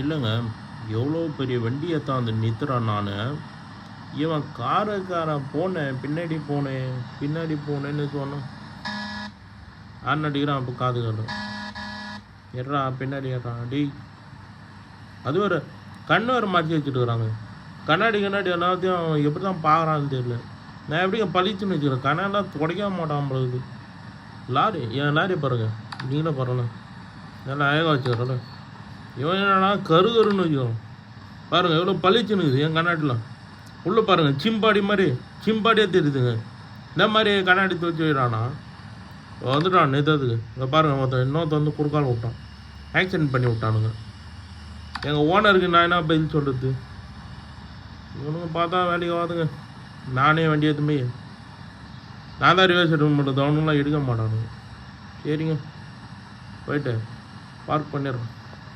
இல்லைங்க எவ்வளோ பெரிய வண்டியை தான் வந்து நிறுத்துறான் நான். இவன் காரக்காரன் போனேன் பின்னாடி போனேன் பின்னாடி போனேன்னு சொன்னான். ஆன் அடிக்கிறான் அப்போ காது கட்டும் எட்றா பின்னாடி ஏறான் டேய். அது ஒரு கண்ணு வேறு மாற்றி வச்சுட்டுருக்குறாங்க கண்ணாடி கண்ணாடி எல்லாத்தையும் எப்படி தான் பார்க்குறான்னு தெரியல. நான் எப்படிங்க பளிச்சுன்னு வச்சுக்கிறேன்? கண்ணெல்லாம் துடைக்க மாட்டான் பொழுது லாரி என் லாரி பாருங்க. நீங்களும் பாருங்க. நல்லா அழகாக வச்சுக்கிறேன் இவன் என்னன்னா கரு கருன்னு வச்சுக்கோ பாருங்கள் எவ்வளோ பளிச்சுன்னு இருக்குது என் கண்ணாடியில் உள்ளே பாருங்கள் சிம்பாடி மாதிரி சிம்பாடியே தெரியுதுங்க. இந்த மாதிரி கண்ணாடி துவச்சி வைக்கிறானா? வந்துட்டான் நேற்றுக்கு இங்கே பாருங்கள் மொத்தம் இன்னொருத்த வந்து குறுக்கால விட்டான். ஆக்சிடென்ட் பண்ணி விட்டானுங்க. எங்கள் ஓனருக்கு நான் என்ன பதில் சொல்கிறது இவனுங்க பார்த்தா வேலைக்கு வாதுங்க. நானே வண்டி எதுவுமே நான் தான் ரிவர்ஸ் எடுக்க மாட்டேன் அவனுங்களாம் எடுக்க மாட்டானுங்க. சரிங்க. போயிட்டு பார்க் பண்ணிடுறேன்.